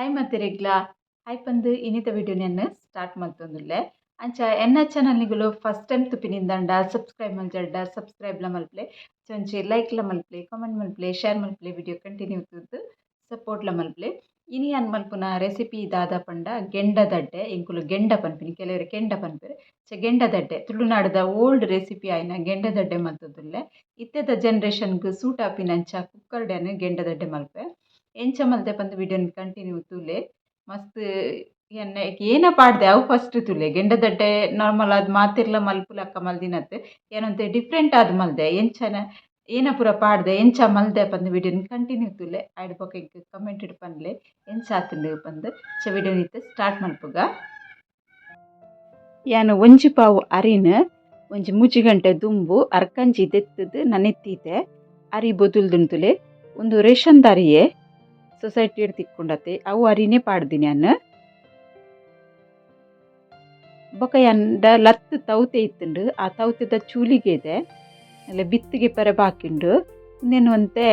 Hi ಮತ್ತಿರೆಗ್ಲ hi ಪಂದು ಇನ್ನಿತ ನನ್ನ start ಮಲ್ತೊಂದುಲ್ಲೆ ಅಂಚ, ಎನ್ನ ಚಾನಲ್ಗಳು ಫಸ್ಟ್ ಟೈಮ್ ತುಪ್ಪಿನಿಂದಂಡ ಸಬ್ಸ್ಕ್ರೈಬ್ ಮಲ್ಜಡ್ಡ ಸಬ್ಸ್ಕ್ರೈಬ್ಲ ಮಲ್ಪಲೆ. ಚೊಂಚಿ ಲೈಕ್ಲ ಮಲ್ಪಲೆ ಕಾಮೆಂಟ್ ಮಲ್ಪಲೆ ಶೇರ್ ಮಲ್ಪಲೆ ವಿಡಿಯೋ ಕಂಟಿನ್ಯೂ ತುದ್ದು ಸಪೋರ್ಟ್ಲ ಮಲ್ಪಲೆ. ಇನಿ ಅನ್ ಮಲ್ಪುನ ರೆಸಿಪಿ ದಾದ ಪಂಡ ಗೆಂಡದಡ್ಡೆ ಇಂಕುಲು ಗೆಂಡ ಪನ್ಪಿನಿ, ಕೆಲವರು ಕೆಂಡ ಪನ್ಪೆರ್. ಚ ಗೆಂಡದಡ್ಡೆ ತುಳುನಾಡದ ಓಲ್ಡ್ ರೆಸಿಪಿ ಆಯ್ನ ಗೆಂಡದಡ್ಡೆ ಮಲ್ತದುಲ್ಲೆ ಇತ್ತೆದ ಜನ್ರೇಷನ್ಗೆ ಸೂಟ್ ಆಪಿನಂಚ ಕುಕ್ಕರ್ಡೆನ್ ಗೆಂಡದಡ್ಡೆ ಮಲ್ಪೆ. ಎಂಚ ಮಲ್ತೆ ಪಂದ್ ವಿಡಿಯೋನ ಕಂಟಿನ್ಯೂ ತೂಲೆ, ಮಸ್ತ್ ಎನ್ನ, ಏನ ಪಾಡ್ದೆ ಅವು ಫಸ್ಟ್ ತುಲೆ. ಗೆಂಡದಡ್ಡೆ ನಾರ್ಮಲ್ ಆದ್ ಮಾತಿರ್ಲ ಮಲ್ಪುಲಕ್ಕ ಮಲ್ದಿನತ್, ಏನಂತೆ ಡಿಫ್ರೆಂಟ್ ಆದ್ ಮಲ್ದೆ. ಎಂಚನ ಏನ ಪೂರ ಪಾಡ್ದೆ ಎಂಚ ಮಲ್ದೆ ಪಂದ್ ವಿಡಿಯೋನ ಕಂಟಿನ್ಯೂ ತೂಲೆ. ಆಯ್ಡ್ ಬಗ್ಗೆ ಕಮೆಂಟ್ ಇಡ್ಪನ್ಲೆ ಎಂಚ ಆತುಂಡು ಪಂದ್ ಚ ಇತ್ತೆ ಸ್ಟಾರ್ಟ್ ಮಲ್ಪುಗ. ಯಾನು ಒಂಜಿ ಪಾವು ಅರಿನ್, ಒಂಜಿ ಮುಜಿ ಗಂಟೆ ದುಂಬು, ಅರ್ಕಂಜಿ ದೆತ್ತುದು ನನೆತ್ತೀತೆ ಅರಿ ಬೊದುಲ್ದುಂತುಲೆ ಒಂದು ರೇಷನ್ ಅರಿಯೇ ಸೊಸೈಟಿಡ್ ತಿಕ್ಕೊಂಡತೆ ಅವು ಅರಿನೇ ಪಾಡ್ದಿನಿ ಅನ್ನ. ಬೊಕ ಎಂಡ ಲತ್ತು ತೌತೆ ಇತ್ತುಂಡು. ಆ ತೌತೆದ ಚೂಲಿಗೆದೆ ಅಲ್ಲ ಬಿತ್ತಿಗೆ ಪರ ಬಾಕಿಂಡು. ಇನ್ನೇನು ಅಂತೆ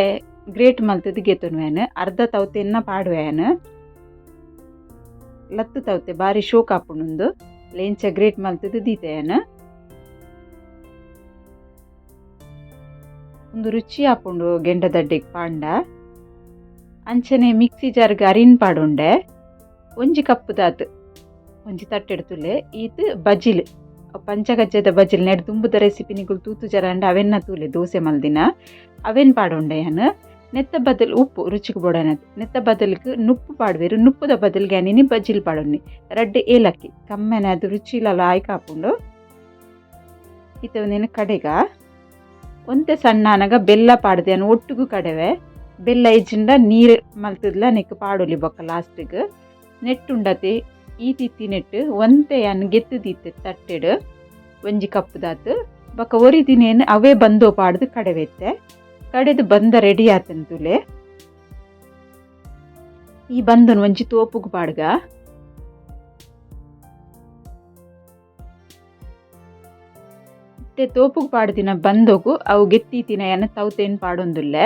ಗ್ರೇಟ್ ಮಲ್ತದ ಗೆತುನ್ವೇನು ಅರ್ಧ ತೌತೆನ್ನ ಪಾಡುವೇನು ಲತ್ತು ತೌತೆ ಬಾರಿ ಶೋಕ್ ಆಪುಂಡು ಲೇಂಚ ಗ್ರೇಟ್ ಮಲ್ತದ ದೀತೆಯನು ಒಂದು ರುಚಿ ಆಪುಂಡು ಗೆಂಡದಡ್ಡೆಗ್ ಪಾಂಡ. ಅಂಚನೆ ಮಿಕ್ಸಿ ಜಾರ್ಗ್ ಅರಿನ್ ಪಾಡುಂಡೆ, ಒಂಜಿ ಕಪ್ಪುದಾತ್ ಒಂಜಿ ತಟ್ಟೆಡ್ತುಲೆ ಈತ್ ಬಜಿಲ್. ಪಂಚಗಜ್ಜದ ಬಜಿಲ್ ನೆಡ್ ತುಂಬುದ ರೆಸಿಪಿ ನಿಗುಲು ತೂತು ಜರಂಡ ಅವೆನ್ನ ತೂಲೆ ದೋಸೆ ಮಲ್ದಿನ, ಅವೆನ್ ಪಾಡುಂಡೆ ಯಾನು ನೆತ್ತ ಬದಲ್ ಉಪ್ಪು ರುಚಿಗೆ ಬೋಡನತ್ ನೆತ್ತ ಬದಲ್ಗ್ ನುಪ್ಪು ಪಾಡ್ವೇರು ನುಪ್ಪುದ ಬದಲ್ಗೆ ಅನಿನಿ ಬಜಿಲ್ ಪಾಡೊನ್ನಿ. ರಡ್ಡ್ ಏಲಕ್ಕಿ, ಕಮ್ಮೆನೆ ಅದು ರುಚಿಲಲ್ಲ ಆಯ್ಕೆ ಹಾಕೊಂಡು ಒಂದೇನು ಕಡೆಗ, ಒಂತೆ ಸಣ್ಣ ಅನಗ ಬೆಲ್ಲ ಪಾಡ್ದೆ ಒಟ್ಟಿಗೂ ಕಡೆವೆ. ಬೆಲ್ಲ ಇಜ್ಜಿಂಡ ನೀರು ಮಲ್ತದ್ಲ ನೆಕ್ ಪಾಡೊಲಿ ಬೊಕ್ಕ ಲಾಸ್ಟಿಗೆ ನೆಟ್ಟು ಉಂಡತೆ, ಈ ತಿತ್ತಿ ನೆಟ್ಟು ಒಂತೆ ಅನ್ ಗೆತ್ತದಿತ್ತೆ ತಟ್ಟೆಡ್, ಒಂಜಿ ಕಪ್ಪುದಾತ್ ಬೊಕ ಒರಿ ದಿನೇನು ಅವೇ ಬಂದೋ ಪಾಡ್ದು ಕಡೆವೆತ್ತೆ ಕಡೆದು ಬಂದ ರೆಡಿ ಆತಂತುಲೆ ಈ ಬಂದನ್ ಒಂಜಿ ತೋಪುಗ್ ಪಾಡ್ಗ. ತೋಪುಗ್ ಪಾಡ್ದಿನ ಬಂದೋಗು, ಅವು ಗೆತ್ತೀತಿನ ಏನ ತೌತೆನ್ ಪಾಡೊಂದುಲ್ಲೆ.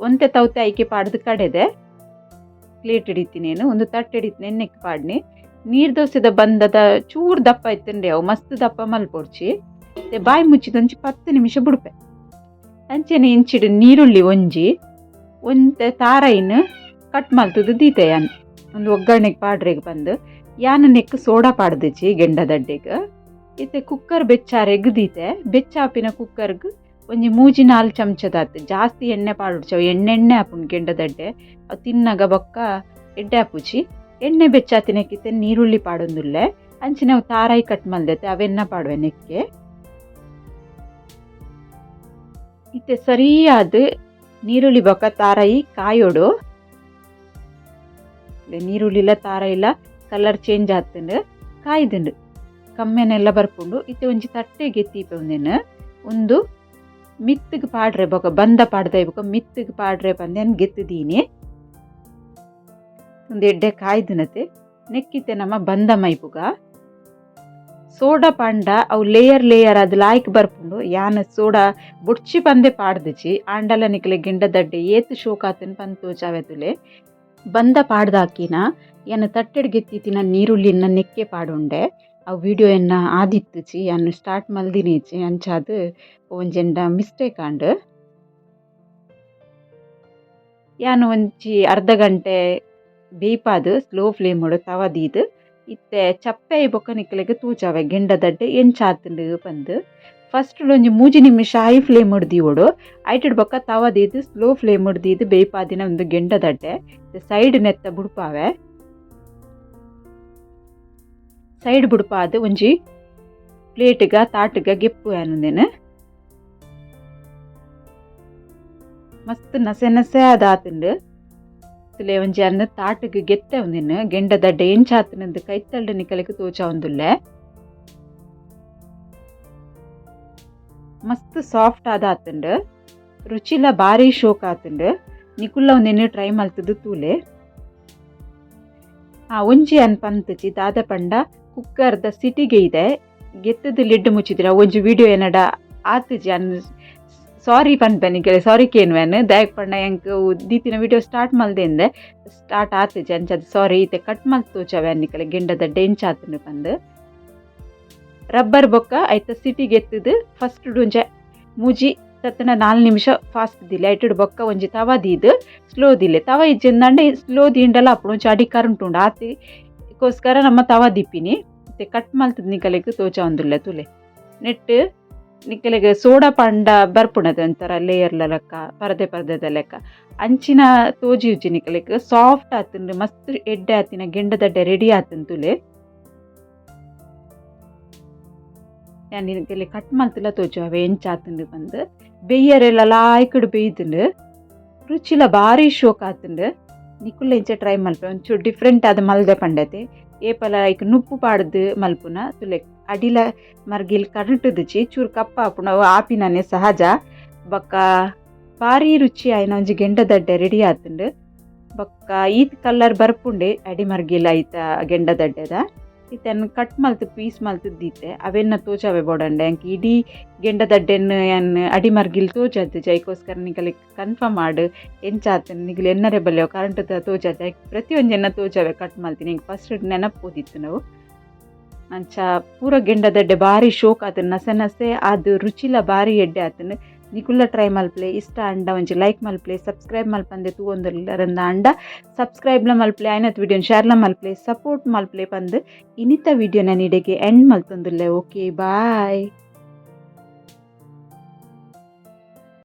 ಒಂತೆ ತೌತೆ ಐಕೆ ಪಾಡ್ದು ಕಡೆದೆ. ಪ್ಲೇಟ್ ಹಿಡಿತೀನೇನು ಒಂದು ತಟ್ಟೆ ಹಿಡಿತೀನಿ ಎಣ್ಣೆಗೆ ಪಾಡ್ನಿ. ನೀರು ದೋಸೆದ ಬಂದದ ಚೂರು ದಪ್ಪ ಇತ್ತಂಡೆ ಅವು, ಮಸ್ತ್ ದಪ್ಪ ಮಲ್ಪೊಡ್ಚಿ. ಬಾಯಿ ಮುಚ್ಚಿದೊಂಚಿ ಪತ್ತು ನಿಮಿಷ ಬಿಡ್ಪೆ. ಅಂಚೆನೆ ಇಂಚಿಡು ನೀರುಳ್ಳಿ ಒಂಜಿ, ಒಂತೆ ತಾರೈನ್ ಕಟ್ ಮಲ್ತದು ದೀತೆ ಯಾನ್ ಒಂದು ಒಗ್ಗರಣೆಗೆ ಪಾಡ್ರೆಗ್ ಬಂದು, ಯಾನ ನೆಕ್ ಸೋಡಾ ಪಾಡ್ದಿಚ್ಚಿ ಗೆಂಡದಡ್ಡೆಗೆ. ಇತ್ತೆ ಕುಕ್ಕರ್ ಬೆಚ್ಚಾರೆಗ್ ದೀತೆ, ಬೆಚ್ಚಾಪಿನ ಕುಕ್ಕರ್ಗ್ ಒಂಜಿ ಮೂಜಿ ನಾಲ್ ಚಮಚದಾತ್. ಜಾಸ್ತಿ ಎಣ್ಣೆ ಪಾಡುಡ್ಚವು ಎಣ್ಣೆಣ್ಣೆ ಆಪುಂಡು ಗೆಂಡದಡ್ಡೆ ಅವು ತಿನ್ನಗ ಬೊಕ್ಕ ಎಡ್ಡೆ ಆಪುಜಿ. ಎಣ್ಣೆ ಬೆಚ್ಚಾತಿನಕ್ಕಿತ್ತೆ ನೀರುಳ್ಳಿ ಪಾಡೊಂದುಲ್ಲೆ. ಅಂಚಿನ ತಾರಾಯಿ ಕಟ್ ಮಲ್ದೈತೆ, ಅವೆನ್ನ ಪಾಡುವೆ ನೆಕ್ಕೆ. ಇತ್ತೆ ಸರಿಯಾದ ನೀರುಳ್ಳಿ ಬೊಕ್ಕ ತಾರಾಯಿ ಕಾಯೋಡು. ನೀರುಳ್ಳಿಲ ತಾರಾಯಿಲ ಕಲರ್ ಚೇಂಜ್ ಆತುಂಡು ಕಾಯ್ದುಂಡು. ಕಮ್ಮೆನೆಲ್ಲ ಬರ್ಪುಂಡು. ಇತ್ತೆ ಒಂಜಿ ತಟ್ಟೆಗೆ ಎತ್ತೀಪೆ ಒಂದೇನು ಒಂದು ಮಿತ್ತಗ್ ಪಾಡ್ರೆ ಬೊಕ, ಬಂದ ಪಾಡ್ದೆ ಬೊಕ, ಮಿತ್ತಿಗೆ ಪಾಡ್ರೆ ಪಂದೆನ್ ಗೆತ್ತದೀನಿ. ಒಂದು ಎಡ್ಡೆ ಕಾಯ್ದಿನತೆ ನೆಕ್ಕಿತ್ತೆ ನಮ್ಮ ಬಂದ ಮೈಪುಗ ಸೋಡಾ ಪಾಂಡ ಅವು ಲೇಯರ್ ಲೇಯರ್ ಅದು ಲಾಯ್ಕ್ ಬರ್ಪುಂಡು, ಯಾನ ಸೋಡಾ ಬುಡ್ಚಿ ಪಂದೆ ಪಾಡ್ದಿಚಿ, ಆಂಡಲ ನಿಕ್ಲೆ ಗಿಂಡದಡ್ಡೆ ಏತು ಶೋಕಾತನ್ ಪಂದ್ ತೋಚಾವೆತುಲೆ ಬಂದ ಪಾಡ್ದಾಕಿನ ಯಾನ ತಟ್ಟೆಡ್ ನೀರುಳ್ಳಿನ ನೆಕ್ಕೆ ಪಾಡುಂಡೆ. ಆ ವಿಡಿಯೋ ಎನ್ನ ಆದಿತ್ತುಚಿ ಯಾನು ಸ್ಟಾರ್ಟ್ ಮಲ್ದಿನೀಚಿ ಅಂಚಾದ್ ಒಂಜೆಂಡ ಮಿಸ್ಟೇಕ್ ಆಂಡ್. ಯಾನು ಒಂಜಿ ಅರ್ಧ ಗಂಟೆ ಬೇಯ್ಪಾದ್ ಸ್ಲೋ ಫ್ಲೇಮೊಡು ತವ ದೀದ್. ಇತ್ತೆ ಚಪ್ಪೆ ಬೊಕ ನಿಕ್ಲೆಗ್ ತೂಚಾವೆ ಗೆಂಡದಡ್ಡೆ ಎಂಚ ಆತುಂಡು ಪಂದ್. ಫಸ್ಟ್ ಒಂಜಿ ಮೂಜಿ ನಿಮಿಷ ಹೈ ಫ್ಲೇಮ್ ದೀವೊಡು ಐಟಡ್ ಬೊಕ ತವ ದೀದ್ ಸ್ಲೋ ಫ್ಲೇಮ್ ದೀದ್ ಬೇಯ್ಪಾದಿನ ಒಂದು ಗೆಂಡದಡ್ಡೆ ಸೈಡ್ ನೆತ್ತ ಬುಡ್ಪಾವೆ. ಸೈಡ್ ಬುಡ್ಪಾದ ಒಂಜಿ ಪ್ಲೇಟ್ಗ, ತಾಟ್ಗ, ಗೆಪ್ಪು ಆನುಂದೆನ್ ಮಸ್ತ್ ನಸೆ ನಸೆ ಆದ ಆತುಂಡು ತುಲೆ ಒಂಜಿ ಅನ್ನ ತಾಟ್ಗ್, ಗೆತ್ತೆ ಉಂದೆನ್ ಗೆಂಡದಡ್ಡೆ ಎಂಚ ಆತುನಂದ್ ಕೈತಲ್ಡ್ ನಿಕಲೆಗ್ ತೋಚ ಉಂದುಲ್ಲೆ ಮಸ್ತ್ ಸಾಫ್ಟ್ ಆದ ಆತುಂಡು ರುಚಿಲ ಬಾರಿ ಶೋಕ್ ಆತುಂಡು. ನಿಕುಲ್ಲ ಒಂದೆನ್ ಟ್ರೈ ಮಲ್ತದು ತೂಲೆ. ಆ ಒಂಜಿ ಅನ್ ಪಂತುಚಿ ದಾದ ಪಂಡ ಕುಕ್ಕರ್ದ ಸಿಟಿಗೆ ಇದೆ. ಗೆತ್ತದ ಲಿಡ್ ಮುಚ್ಚಿದ್ರೆ ಒಂಜಿ ವಿಡಿಯೋ ಏನಡ? ಆತುಜಿ ಅನ್ ಸಾರಿ ಪನ್ಪೆ ನಿಕಲೆ ಸಾರಿ ಕೇನ್ವೆನ್ ದಯಕ್ ಪಂಡ ಎಂಕ್ ದೀತಿನ ವಿಡಿಯೋ ಸ್ಟಾರ್ಟ್ ಮಲ್ದೆಂದೆ ಸ್ಟಾರ್ಟ್ ಆತುಜಿ ಅಂಚದ ಸಾರಿ ಇತ್ತೆ ಕಟ್ ಮಲ್ ತೋಚವೆ ನಿಕಲೆ ಗೆಂಡದ ಡೆಂಚ್ ಆತನು ಪಂದ್. ರಬ್ಬರ್ ಬೊಕ್ಕ ಐತ ಸಿಟಿ ಎತ್ತದು ಫಸ್ಟ್ ಡುಂಜೆ ಮೂಜಿ, ತತ್ತನ ನಾಲ್ ನಿಮಿಷ ಫಾಸ್ಟ್ ದಿಲೆ ಐಟಡ್ ಬೊಕ್ಕ ಒಂಜಿ ತವ ದೀದ್ ಸ್ಲೋ ದಿಲ್ಲೆ. ತವ ಇಜ್ಜಿಂದಂಡೆ ಸ್ಲೋ ದೀಂಡಲ ಅಪ್ಪುಡು ಅಡಿ ಕರೆಂಟ್ ಉಂಡು ಆತಿಗೋಸ್ಕರ ನಮ್ಮ ತವ ದಿಪ್ಪಿನಿ ಮತ್ತೆ ಕಟ್ ಮಲ್ತದ ನಿಕಲೆಗ್ ತೋಚ ಒಂದುಲ್ಲೆ ತುಲೆ ನೆಟ್ ನಿಕಲೆಗ್ ಸೋಡಾ ಪಂಡ ಬರ್ಪುಣದ ಒಂಥರ ಲೇಯರ್ಲ ಲೆಕ್ಕ ಪರದೆ ಪರದೆದ ಲೆಕ್ಕ ಅಂಚಿನ ತೋಜಿ ಉಜ್ಜಿ ನಿಕಲೆಗ್ ಸಾಫ್ಟ್ ಆತುಂಡು ಮಸ್ತ್ ಎಡ್ಡೆ ಆತಿನ ಗೆಂಡದಡ್ಡೆ ರೆಡಿ ಆತುಂಡು ತುಲೆ ഞാൻ ഇതിൽ കട്ട് മലത്തില തോച്ചു വേഞ്ചാത്തുണ്ട് പന്ത് ಬೆಯ್ಯರೆಲ್ಲ ಲಾಯ್ಕಡು ಬೇಯ್ದುಂಡು ರುಚಿಲ ಭಾರಿ ಶೋಕ್ ಆತುಂಡು ನಿಕುಲ್ಲ ಇಂಚ ಟ್ರೈ ಮಲ್ಪೆ. ಒಂಚೂರು ಡಿಫ್ರೆಂಟ್ ಆದ ಮಲ್ದೆ ಪಂಡತೆ. ಏಪಲ ಐಕ್ ನುಪ್ಪು ಪಾಡ್ದು ಮಲ್ಪುನ. ತುಲೆ ಅಡಿಲ ಮರ್ಗಿಲ್ ಕರೆಂಟುದುಚಿ ಚೂರು ಕಪ್ಪ ಆಪುನ ಅವು ಆಪಿನನೆ ಸಹಜ. ಬೊಕ್ಕ ಭಾರಿ ರುಚಿ ಆಯ್ನ ಒಂಜಿ ಗೆಂಡದಡ್ಡೆ ರೆಡಿ ಆತುಂಡು. ಬೊಕ್ಕ ಈತ್ ಕಲರ್ ಬರ್ಪುಂಡೆ ಅಡಿ ಮರ್ಗಿಲ್ ಐತ ಗೆಂಡದಡ್ಡೆದ ಇತ್ತೆನ್ ಕಟ್ ಮಲ್ತು ಪೀಸ್ ಮಲ್ತು ದೀತೆ ಅವೆನ್ನ ತೋಜಾವೆ ಬೋಡಂಡೆ. ಅಂಕಿ ಇಡೀ ಗೆಂಡದಡ್ಡೆನ್ ಎನ್ ಅಡಿ ಮರ್ಗಿಲ್ ತೋಜದ್ದು ಜೈಕೋಸ್ಕರ ನಿಗಲಿ ಕನ್ಫರ್ಮ್ ಮಾಡು. ಎಂಚಾತ ನಿಗಲಿ ಎನ್ನರೆ ಬಲ್ಲೆವು. ಕರೆಂಟ್ ತೋಜದ್ದು ಪ್ರತಿಯೊಂದು ಎನ್ನ ತೋಜಾವೆ ಕಟ್ ಮಲ್ತೀನಿ ಫಸ್ಟ್ ನೆನಪೋದಿತ್ತು ನಾವು. ಅಂಚ ಪೂರ ಗೆಂಡದಡ್ಡೆ ಭಾರಿ ಶೋಕ್ ಆತನ ನಸೆ ನಸೆ ಅದು ರುಚಿಲ ಭಾರಿ ಎಡ್ಡೆ ಆತನ ನಿಕುಲ್ಲ ಟ್ರೈ ಮಲ್ಪ್ಲೆ ಇಷ್ಟ ಅಂಡ ಒಂಜಿ ಲೈಕ್ ಮಲ್ಪ್ಲೆ ಸಬ್ಸ್ಕ್ರೈಬ್ ಮಲ್ಪಂದೆ ತೂವೊಂದುಲ್ಲರಂದ ಅಂಡ. ಸಬ್ಸ್ಕ್ರೈಬ್ಲ ಮಲ್ಪ್ಲೆ ಐನತ್ ವಿಡಿಯೋನ ಶೇರ್ಲ ಮಲ್ಪ್ಲೆ ಸಪೋರ್ಟ್ ಮಲ್ಪ್ಲೆ ಪಂದ್. ಇನಿತ ವಿಡಿಯೋನ ನಿಡೆಗೆ ಎಂಡ್ ಮಲ್ತೊಂದುಲ್ಲೆ ಓಕೆ ಬಾಯ್